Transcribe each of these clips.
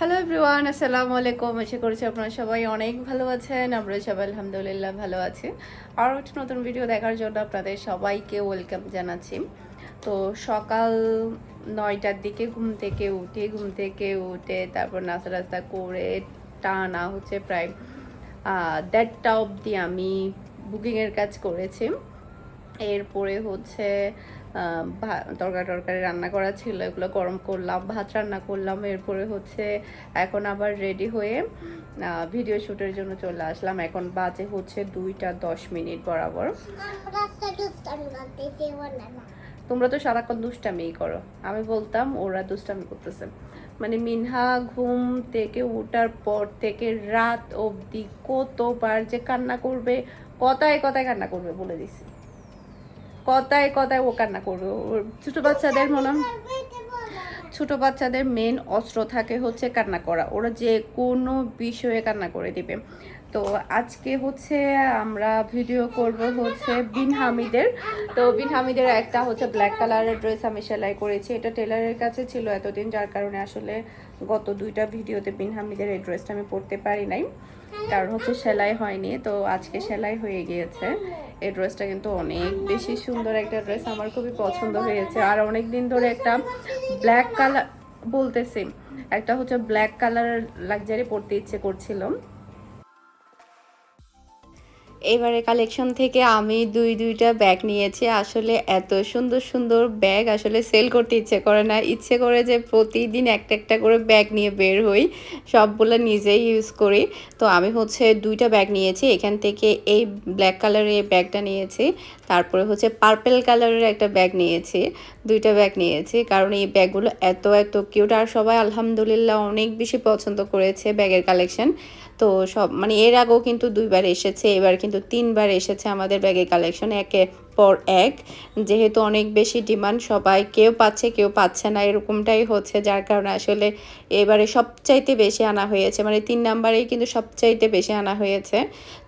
Hello everyone আসসালামু আলাইকুম আশা করছি আপনারা সবাই অনেক ভালো আছেন। আমরা সবাই আলহামদুলিল্লাহ ভালো আছি। আরও একটা নতুন ভিডিও দেখার জন্য আপনাদের সবাইকে ওয়েলকাম জানাচ্ছি। তো সকাল নয়টার দিকে ঘুম থেকে উঠে, ঘুম থেকে উঠে তারপর নাস্তা রাস্তা করে টানা হচ্ছে প্রায় দেড়টা অবধি আমি বুকিংয়ের কাজ করেছি। এরপরে হচ্ছে তরকারি টরকারি রান্না করা ছিল, এগুলো গরম করলাম, ভাত রান্না করলাম, এরপরে হচ্ছে এখন আবার রেডি হয়ে ভিডিও শ্যুটের জন্য চলে আসলাম। এখন বাজে হচ্ছে দুইটা দশ মিনিট বরাবর। দুষ্টামি তোমরা তো সারাক্ষণ দুষ্টামিই করো। আমি বলতাম, ওরা দুষ্টামি করতেছে। মানে মিনহা ঘুম থেকে ওঠার পর থেকে রাত অবধি কতবার যে কান্না করবে, কথায় কথায় কান্না করবে বলে দিছি। কথায় কথায় ও কান্না করবে। ওর ছোট বাচ্চাদের মনে ছোট বাচ্চাদের মেন অস্ত্র থাকে হচ্ছে কান্না করা। ওরা যে কোনো বিষয়ে কান্না করে দিবে। তো আজকে হচ্ছে আমরা ভিডিও করব হচ্ছে বিন হামিদের তো বিন হামিদের একটা হচ্ছে ব্ল্যাক কালারের ড্রেস আমি সেলাই করেছি। এটা টেলারের কাছে ছিল এতদিন, যার কারণে আসলে গত দুইটা ভিডিওতে বিন হামিদের এই ড্রেসটা আমি পরতে পারি নাই। কারণ হচ্ছে সেলাই হয়নি, তো আজকে সেলাই হয়ে গিয়েছে। এই ড্রেসটা কিন্তু অনেক বেশি সুন্দর একটা ড্রেস আমার খুবই পছন্দ হয়েছে। আর অনেক দিন ধরে একটা ব্ল্যাক কালার বলতেছি, একটা হচ্ছে ব্ল্যাক কালার লাক্সারি পরতে ইচ্ছে করছিল। এবারে কালেকশন থেকে আমি দুই, দুইটা ব্যাগ নিয়েছি। আসলে এত সুন্দর সুন্দর ব্যাগ আসলে সেল করতে ইচ্ছে করে না। ইচ্ছে করে যে প্রতিদিন একটা একটা করে ব্যাগ নিয়ে বের হই। সবগুলো নিজেই ইউজ করি। তো আমি হচ্ছে দুইটা ব্যাগ নিয়েছি। এখান থেকে এই ব্ল্যাক কালারের এই ব্যাগটা নিয়েছি। তারপরে হচ্ছে পার্পেল কালারের একটা ব্যাগ নিয়েছি। দুইটা ব্যাগ নিয়েছি। কারণ এই ব্যাগগুলো এত এত কিউট আর সবাই আলহামদুলিল্লাহ অনেক বেশি পছন্দ করেছে ব্যাগের কালেকশন তো সব মানে এর আগেও কিন্তু দুইবার এসেছে, এবার কিন্তু তিনবার এসেছে আমাদের ব্যাগে কালেকশন একে পর এক। যেহেতু অনেক বেশি ডিমান্ড সবাই কেউ পাচ্ছে কেউ পাচ্ছে না, এরকমটাই হচ্ছে, যার কারণে আসলে এবারে সবচাইতে বেশি আনা হয়েছে মানে তিন নাম্বারেই কিন্তু সবচাইতে বেশি আনা হয়েছে।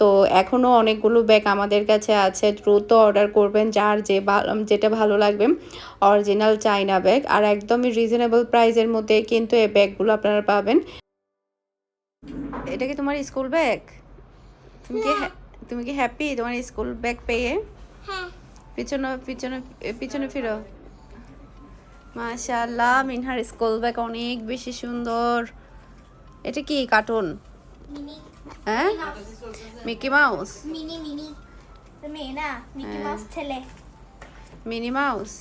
তো এখনও অনেকগুলো ব্যাগ আমাদের কাছে আছে, দ্রুত অর্ডার করবেন, যার যে যেটা ভালো লাগবে অরিজিনাল চাইনা ব্যাগ আর একদমই রিজনেবল প্রাইসের মধ্যে কিন্তু এই ব্যাগগুলো আপনারা পাবেন। এটা কি তোমার স্কুল ব্যাগ তুমি কি তুমি কি হ্যাপি তোমার স্কুল ব্যাগ পেয়ে? হ্যাঁ। পিছনে পিছনে পিছনে ফিরো। মাশাআল্লাহ মিনহার স্কুল ব্যাগ অনেক বেশি সুন্দর। এটা কি কার্টুন হ্যাঁ? Mickey Mouse. Minnie Minnie. মেয়ে না? মিকি হ্যাঁ। মাউস ছেলে। মিনি মাউস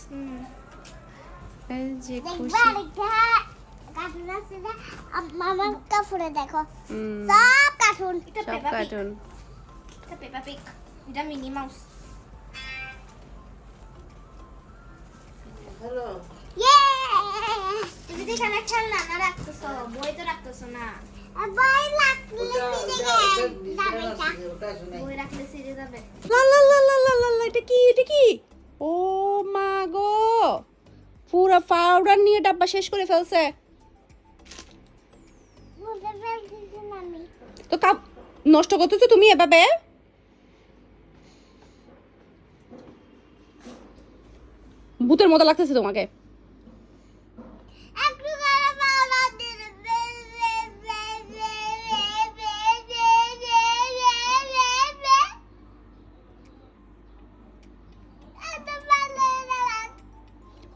যে খুশি আরেকটা কার্টুন আছে না মামার কাপড়ে দেখো। সব কার্টুন সব কার্টুন এটা পেপা পিক এটা মিনি মাউস হ্যালো ইয়ে তুমি তো এখানে খেলনা না রাখতেছো? বই তো রাখতেছো না। বই রাখলে ওটা যাবে। বই রাখলে সিরে যাবে। লা লা লা লা লা লা লা, এটা কি? এটা কি? ও মা গো! পুরো পাউডার নিয়ে ডাব্বা শেষ করে ফেলছে। তো কাপ নষ্ট করতেছো তুমি এভাবে ভূতের মতো লাগতেছে তোমাকে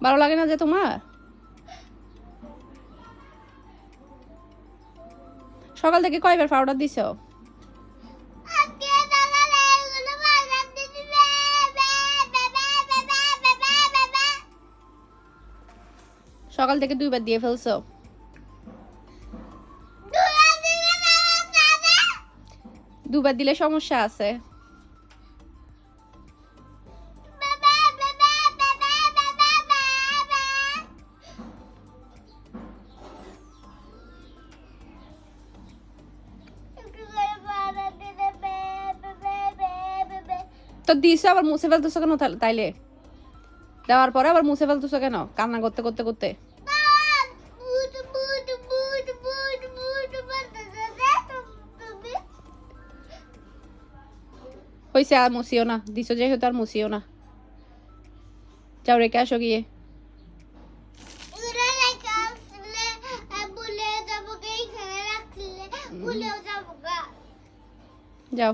ভালো লাগে না যে তোমার সকাল থেকে কয়বার পাউডার দিছো? সকাল থেকে দুইবার দিয়ে ফেলছো? দুবার দিলে সমস্যা আছে। দিছো আবার মুছে ফেলতেছো কেন তাইলে? দেওয়ার পরে আবার মুছে ফেলতেছো কেন? কান্না করতে করতে করতে। হয়েছে আর মুসিও না। দিছো যেহেতু আর মুসিও না। যাও রেখে আসো গিয়ে। যাও।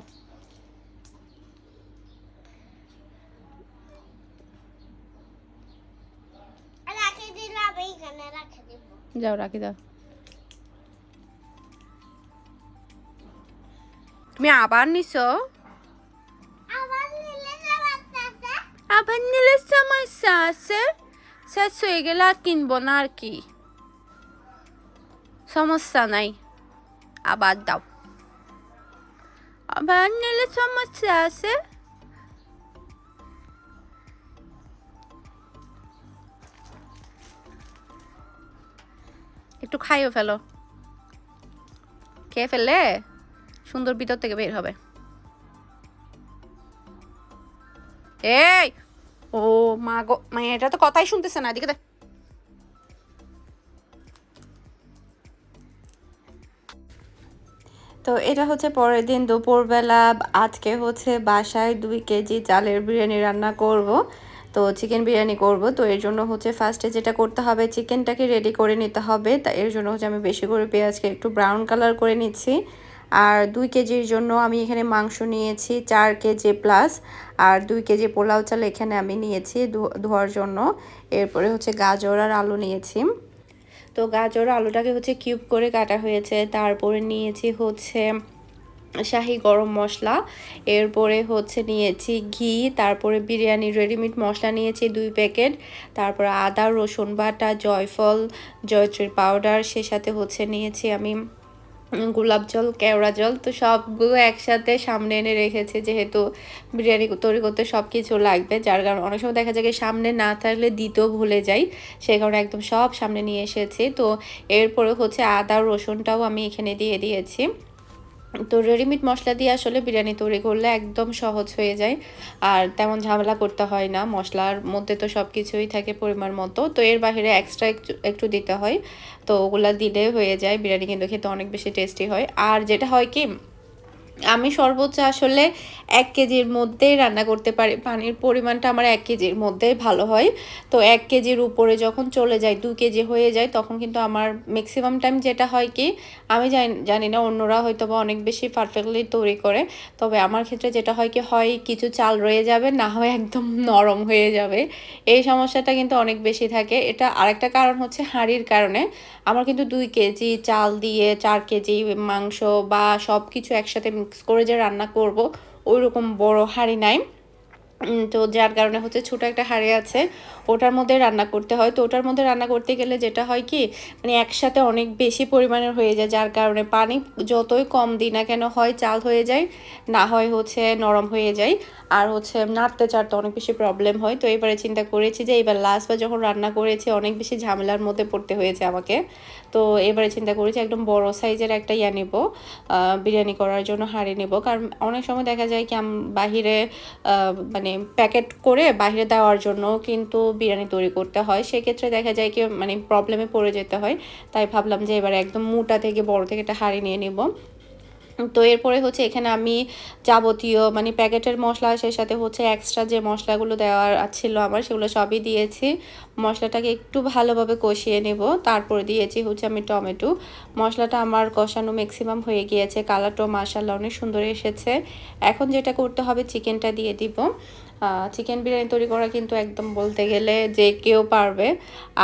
এইখানে রাখে দিব। যাও রাখি দাও তুমি আবার নিছো? আবার নিলে সমস্যা আছে শেষ হয়ে গেলে আর কিনবো না আর কি। সমস্যা নাই। আবার দাও। আবার নিলে সমস্যা আছে একটু খাইও ফেলো। খেয়ে ফেললে সুন্দর ভিতর থেকে বের হবে। এই, ও মা গো, মা, এটা তো কথাই শুনতেছে না, এদিকে তো এটা হচ্ছে পরের দিন দুপুরবেলা, আজকে হচ্ছে বাসায় দুই কেজি চালের বিরিয়ানি রান্না করব। তো চিকেন বিরিয়ানি করব। তো এর জন্য হচ্ছে ফার্স্টে যেটা করতে হবে চিকেনটাকে রেডি করে নিতে হবে। তা এর জন্য হচ্ছে আমি বেশি করে পেঁয়াজকে একটু ব্রাউন কালার করে নিচ্ছি। আর দুই কেজির জন্য আমি এখানে মাংস নিয়েছি চার কেজি প্লাস আর দুই কেজি পোলাও চাল এখানে আমি নিয়েছি ধোয়ার জন্য। এরপরে হচ্ছে গাজর আর আলু নিয়েছি। তো গাজর আলুটাকে হচ্ছে কিউব করে কাটা হয়েছে। তারপরে নিয়েছি হচ্ছে শাহি গরম মশলা, এরপরে হচ্ছে নিয়েছি ঘি, তারপরে বিরিয়ানি রেডিমেড মশলা নিয়েছি দুই প্যাকেট তারপরে আদা, রসুন বাটা, জয়ফল, জয়ত্রীর পাউডার সে সাথে হচ্ছে নিয়েছি আমি গোলাপ জল, কেওড়া জল, তো সবগুলো একসাথে সামনে এনে রেখেছি যেহেতু বিরিয়ানি তৈরি করতে সব কিছু লাগবে, যার কারণে অনেক সময় দেখা যায় সামনে না থাকলে দিতেও ভুলে যাই সেই কারণে একদম সব সামনে নিয়ে এসেছি, তো এরপরে হচ্ছে আদা, রসুনটাও আমি এখানে দিয়ে দিয়েছি। তো রেডিমেড মশলা দিয়ে আসলে বিরিয়ানি তৈরি করলে একদম সহজ হয়ে যায়। আর তেমন ঝামেলা করতে হয় না, মশলার মধ্যে তো সব কিছুই থাকে পরিমাণ মতো। তো এর বাইরে এক্সট্রা একটু একটু দিতে হয়। তো ওগুলা দিলে হয়ে যায়, বিরিয়ানি কিন্তু খেতে অনেক বেশি টেস্টি হয়। আর যেটা হয় কি আমি সর্বোচ্চ আসলে এক কেজির মধ্যেই রান্না করতে পারি। পানির পরিমাণটা আমার এক কেজির মধ্যেই ভালো হয়। তো এক কেজির উপরে যখন চলে যায়, দু কেজি হয়ে যায়, তখন কিন্তু আমার ম্যাক্সিমাম টাইম যেটা হয় কি, আমি জানি জানি না, অন্যরা হয়তো বা অনেক বেশি পারফেক্টলি তৈরি করে। তবে আমার ক্ষেত্রে যেটা হয় কি, হয় কিছু চাল রয়ে যাবে, না হয় একদম নরম হয়ে যাবে। এই সমস্যাটা কিন্তু অনেক বেশি থাকে। এটা আরেকটা কারণ হচ্ছে হাঁড়ির কারণে। আমার কিন্তু দুই কেজি চাল দিয়ে চার কেজি মাংস বা সব কিছু একসাথে মিক্স করে যে রান্না করব ওই রকম বড় হাঁড়ি নাই। তো যার কারণে হচ্ছে ছোটো একটা হাঁড়ি আছে। ওটার মধ্যে রান্না করতে হয়। তো ওটার মধ্যে রান্না করতে গেলে যেটা হয় কি মানে একসাথে অনেক বেশি পরিমাণের হয়ে যায়, যার কারণে পানি যতই কম দিই না কেন হয় চাল হয়ে যায়, না হয় হচ্ছে নরম হয়ে যায়। আর হচ্ছে নাড়তে চাড়তে অনেক বেশি প্রবলেম হয়। তো এবারে চিন্তা করেছি যে এবার লাস্টবার যখন রান্না করেছি, অনেক বেশি ঝামেলার মধ্যে পড়তে হয়েছে আমাকে। তো এবারে চিন্তা করেছি একদম বড় সাইজের একটা ইয়া নেব বিরিয়ানি করার জন্য হাঁড়ি নেব। কারণ অনেক সময় দেখা যায় কি, আম- বাহিরে মানে প্যাকেট করে বাইরে দেওয়ার জন্য, কিন্তু বিরিয়ানি তৈরি করতে হয়। সেক্ষেত্রে দেখা যায় কি মানে প্রবলেমে পড়ে যেতে হয়। তাই ভাবলাম যে এবার একদম মোটা থেকে বড় থেকে একটা হাঁড়ি নিয়ে নিব। তো এরপরে হচ্ছে এখানে আমি যাবতীয় মানে প্যাকেটের মশলা, সেই সাথে হচ্ছে এক্সট্রা যে মশলাগুলো দেওয়ার ছিল আমার, সেগুলো সবই দিয়েছি। মশলাটাকে একটু ভালোভাবে কষিয়ে নেব। তারপরে দিয়েছি হচ্ছে আমি টমেটো। মশলাটা আমার কষানো ম্যাক্সিমাম হয়ে গিয়েছে। কালারটাও মাসাল্লাহ অনেক সুন্দর এসেছে। এখন যেটা করতে হবে চিকেনটা দিয়ে দিব। চিকেন বিরিয়ানি তৈরি করা কিন্তু একদম বলতে গেলে যে কেউ পারবে।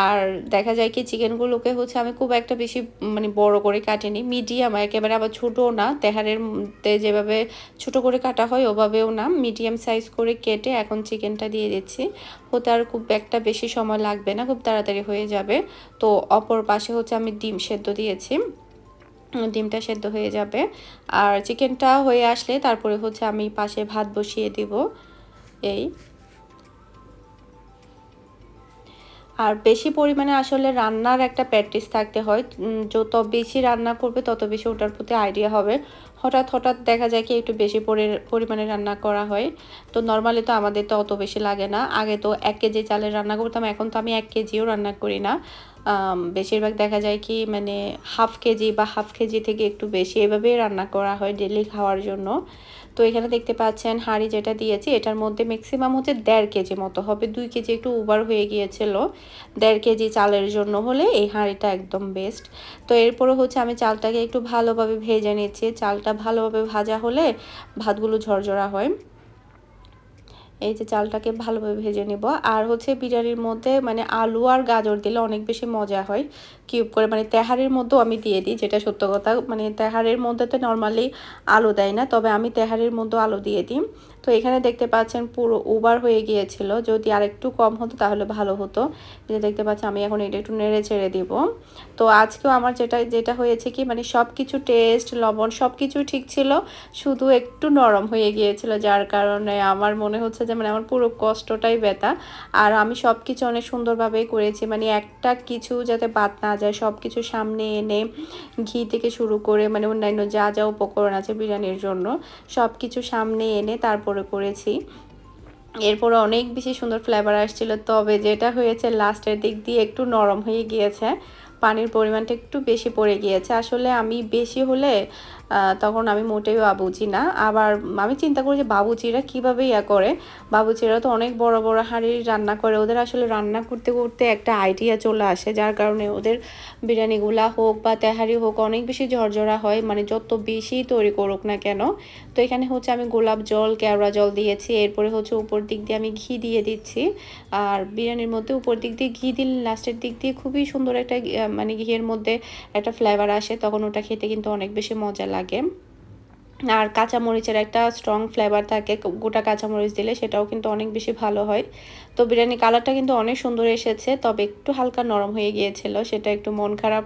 আর দেখা যায় কি চিকেনগুলোকে হচ্ছে আমি খুব একটা বেশি মানে বড় করে কাটিনি। মিডিয়াম একেবারে আবার ছোটও না। তেহারের মধ্যে যেভাবে ছোট করে কাটা হয়, ওভাবেও না। মিডিয়াম সাইজ করে কেটে এখন চিকেনটা দিয়ে দিচ্ছি। হতে আর খুব একটা বেশি সময় লাগবে না, খুব তাড়াতাড়ি হয়ে যাবে। তো অপর পাশে হচ্ছে আমি ডিম সেদ্ধ দিয়েছি। ডিমটা সেদ্ধ হয়ে যাবে। আর চিকেনটা হয়ে আসলে তারপরে হচ্ছে আমি পাশে ভাত বসিয়ে দিব। এই। আর বেশি পরিমাণে আসলে রান্নার একটা প্র্যাকটিস থাকতে হয়। যত বেশি রান্না করবে, তত বেশি ওটার প্রতি আইডিয়া হবে। হঠাৎ হঠাৎ দেখা যায় কি একটু বেশি পরি- পরিমাণে রান্না করা হয়। তো নর্মালি তো আমাদের তো অত বেশি লাগে না। আগে তো এক কেজি চালের রান্না করতাম, এখন তো আমি এক কেজিও রান্না করি না। বেশিরভাগ দেখা যায় কি মানে হাফ কেজি বা হাফ কেজি থেকে একটু বেশি এভাবেই রান্না করা হয় ডেলি খাওয়ার জন্য। তো এখানে দেখতে পাচ্ছেন হাঁড়ি যেটা দিয়েছি, এটার মধ্যে ম্যাক্সিমাম হচ্ছে দেড় কেজি মতো হবে। দুই কেজি একটু ওভার হয়ে গিয়েছিল। দেড় কেজি চালের জন্য হলে এই হাঁড়িটা একদম বেস্ট তো এরপরে হচ্ছে আমি চালটাকে একটু ভালোভাবে ভেজে নিচ্ছি। চালটা ভালোভাবে ভাজা হলে ভাতগুলো ঝরঝরা হয়। এই যে চালটাকে ভালোভাবে ভেজে নিব। আর হচ্ছে বিরিয়ানির মধ্যে মানে আলু আর গাজর দিলে অনেক বেশি মজা হয়। কিউব করে মানে তেহারের মধ্যেও আমি দিয়ে দিই, যেটা সত্য কথা। মানে তেহারের মধ্যে তো নর্মালি আলু দেয় না, তবে আমি তেহারের মধ্যে আলু দিয়ে দিই। তো এখানে দেখতে পাচ্ছেন পুরো ওভার হয়ে গিয়েছিল। যদি আর একটু কম হতো তাহলে ভালো হতো। যে দেখতে পাচ্ছেন, আমি এখন এটা একটু নেড়ে ছেড়ে দিব। তো আজকেও আমার যেটা যেটা হয়েছে কি মানে সব কিছু টেস্ট লবণ সব কিছুই ঠিক ছিল, শুধু একটু নরম হয়ে গিয়েছিল, যার কারণে আমার মনে হচ্ছে যে মানে আমার পুরো কষ্টটাই ব্যথা। আর আমি সব কিছু অনেক সুন্দরভাবেই করেছি মানে একটা কিছু যাতে বাদ না যায় সব কিছু সামনে এনে ঘি থেকে শুরু করে মানে অন্যান্য যা যা উপকরণ আছে বিরিয়ানির জন্য সব কিছু সামনে এনে তারপরে করেছি। এরপর অনেক বেশি সুন্দর ফ্লেভার আসছিল, তবে যেটা হয়েছে লাস্টের দিক দিয়ে একটু নরম হয়ে গিয়েছে। পানির পরিমাণটা একটু বেশি পড়ে গিয়েছে। আসলে আমি বেশি হলে তখন আমি মোটেই বাবুচি না। আবার আমি চিন্তা করি যে বাবুচিরা কীভাবে ইয়া করে। বাবুচিরা তো অনেক বড় বড় হাঁড়ি রান্না করে। ওদের আসলে রান্না করতে করতে একটা আইডিয়া চলে আসে, যার কারণে ওদের বিরিয়ানিগুলা হোক বা তেহারি হোক অনেক বেশি ঝরঝরা হয়। মানে যত বেশি তৈরি করুক না কেন। তো এখানে হচ্ছে আমি গোলাপ জল, কেওড়া জল দিয়েছি। এরপরে হচ্ছে উপর দিক দিয়ে আমি ঘি দিয়ে দিচ্ছি। আর বিরিয়ানির মধ্যে উপর দিক দিয়ে ঘি দিলে লাস্টের দিক দিয়ে খুবই সুন্দর একটা মানে ঘিয়ের মধ্যে একটা ফ্লেভার আসে। তখন ওটা খেতে কিন্তু অনেক বেশি মজা লাগে। আর কাঁচামরিচের একটা স্ট্রং ফ্লেভার থাকে গোটা কাঁচামরিচ দিলে সেটাও কিন্তু অনেক বেশি ভালো হয়। তো বিরিয়ানি কালারটা কিন্তু অনেক সুন্দর এসেছে, তবে একটু হালকা নরম হয়ে গিয়েছিল, সেটা একটু মন খারাপ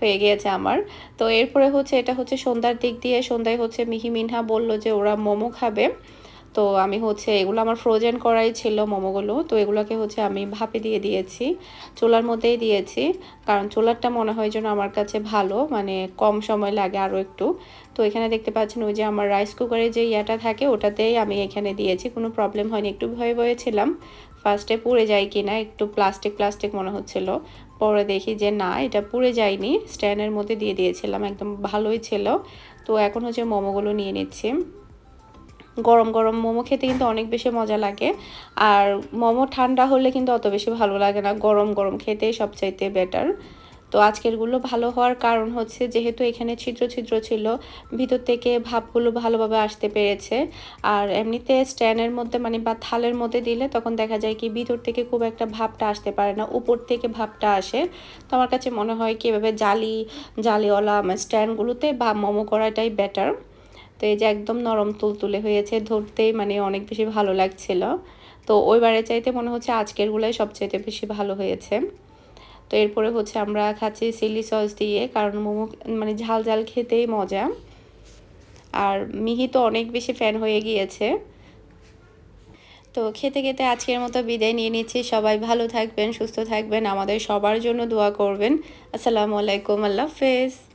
হয়ে গিয়েছে আমার। তো এরপরে হচ্ছে, এটা হচ্ছে সন্ধ্যার দিক দিয়ে, সন্ধ্যায় হচ্ছে মিহি মিনহা বলল যে ওরা মোমো খাবে। তো আমি হচ্ছে এগুলো আমার ফ্রোজেন করাই ছিল মোমোগুলো। তো এগুলোকে হচ্ছে আমি ভাপে দিয়ে দিয়েছি, চুলার মধ্যেই দিয়েছি। কারণ চুলারটা মনে হয় যেন আমার কাছে ভালো মানে কম সময় লাগে আরও একটু। তো এখানে দেখতে পাচ্ছেন ওই যে আমার রাইস কুকারে যে ইয়াটা থাকে, ওটাতেই আমি এখানে দিয়েছি। কোনো প্রবলেম হয়নি, একটু ভয়ে ভয়ে ছিলাম। ফার্স্টে পুড়ে যায় কি না একটু প্লাস্টিক প্লাস্টিক মনে হচ্ছিল। পরে দেখি যে না, এটা পুড়ে যায়নি। স্ট্যান্ডের মধ্যে দিয়ে দিয়েছিলাম, একদম ভালোই ছিল। তো এখন হচ্ছে মোমোগুলো নিয়ে নিচ্ছি। গরম গরম মোমো খেতে কিন্তু অনেক বেশি মজা লাগে। আর মোমো ঠান্ডা হলে কিন্তু অত বেশি ভালো লাগে না। গরম গরম খেতেই সবচাইতে বেটার তো আজকেরগুলো ভালো হওয়ার কারণ হচ্ছে যেহেতু এখানে ছিদ্র ছিদ্র ছিল, ভিতর থেকে ভাবগুলো ভালোভাবে আসতে পেরেছে। আর এমনিতে স্ট্যান্ডের মধ্যে মানে বা থালের মধ্যে দিলে তখন দেখা যায় কি ভিতর থেকে খুব একটা ভাবটা আসতে পারে না, উপর থেকে ভাবটা আসে। তো আমার কাছে মনে হয় কি এভাবে জালি, জালিওয়ালা স্ট্যান্ডগুলোতে বা মোমো করাটাই বেটার তো এই যে একদম নরম তুলতুলে হয়েছে, ধরতেই মানে অনেক বেশি ভালো লাগছিল। তো ওইবারে চাইতে মনে হচ্ছে আজকেরগুলোই সবচাইতে বেশি ভালো হয়েছে। তো এরপরে হচ্ছে আমরা খাচ্ছি চিলি সস দিয়ে, কারণ মোমো মানে ঝাল ঝাল খেতেই মজা। আর মিহি তো অনেক বেশি ফ্যান হয়ে গিয়েছে। তো খেতে খেতে আজকের মতো বিদায় নিয়ে নিচ্ছি। সবাই ভালো থাকবেন, সুস্থ থাকবেন। আমাদের সবার জন্য দোয়া করবেন। আসসালামু আলাইকুম, আল্লাহ হাফেজ।